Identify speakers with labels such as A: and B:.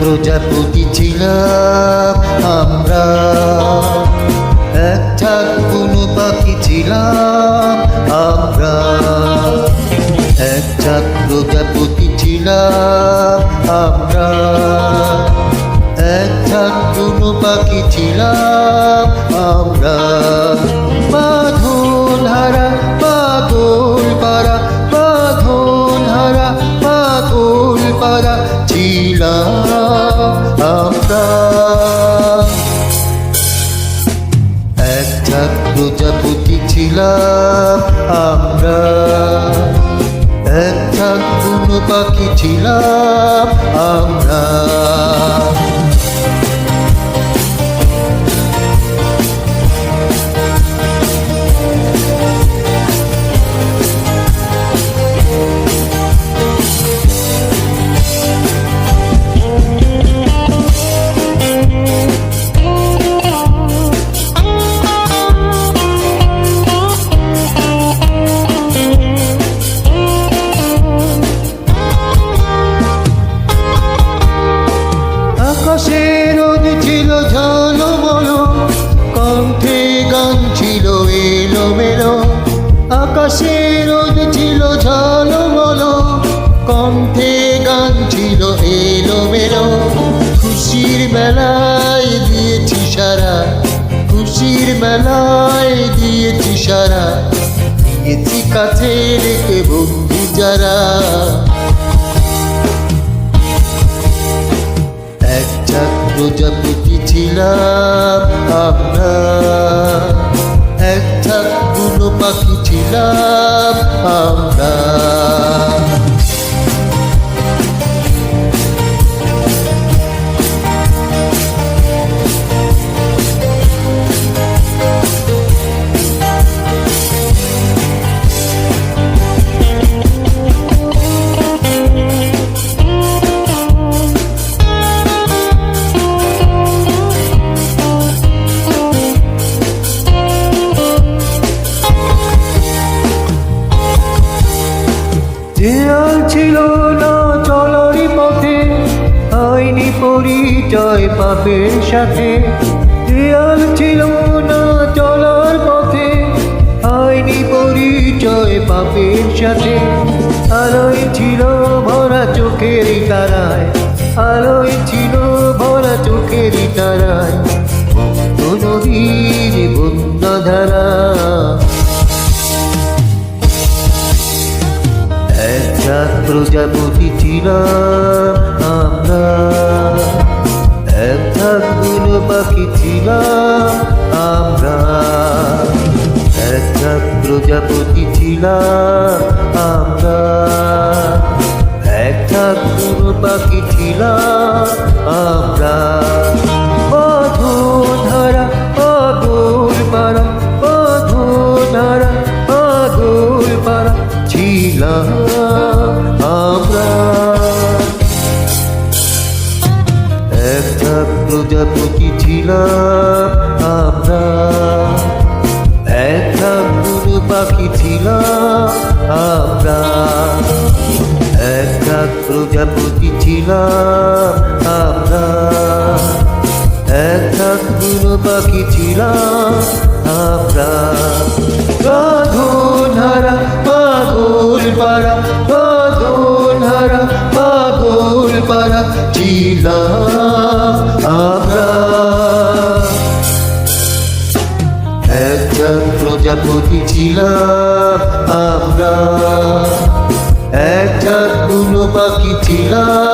A: প্রজাপতি ছিলাম আমরা। একটা কোনো পাখি ছিলাম আমরা। এক একটা প্রজাপতি ছিলাম আমরা। একটা কোনো পাখি ছিলাম আমরা। পারা ছিলাম আমরা। একটা প্রজাপতি ছিলাম আমরা। একটা কোনো পাখি ছিলাম আমরা। মেলায় দিয়েছি সারা, খুশির মেলায় দিয়েছি সারা। দিয়েছি কাছে রেখে বন্ধু যারা। একটা প্রজাপতি ছিলাম আমরা। একটা কোনো পাখি ছিলাম আমরা। দেয়াল ছিল না চলারই পথে হয়নি পরিচয় পাপের সাথে। দেয়াল ছিল না চলার পথে হয়নি পরিচয় পাপের সাথে। আলোয় ছিল ভরা চোখের তারায়, আলোয় ছিল ভরা চোখের তারায়। একটা প্রজাপতি ছিলাম আমরা। একটা কোনো পাখি ছিলাম আমরা। একটা প্রজাপতি ছিলাম আমরা। একটা কোনো পাখি ছিলাম আমরা। অধুধারা আমরা একটা প্রজাপতি ছিলাম, আমরা একটা কোনো পাখি ছিলাম, আমরা একটা প্রজাপতি ছিলাম, আমরা একটা কোনো পাখি ছিলাম, আমরা ছিলাম আমরা। একটা প্রজাপতি ছিলাম আমরা। একটা কোনো পাখি ছিলাম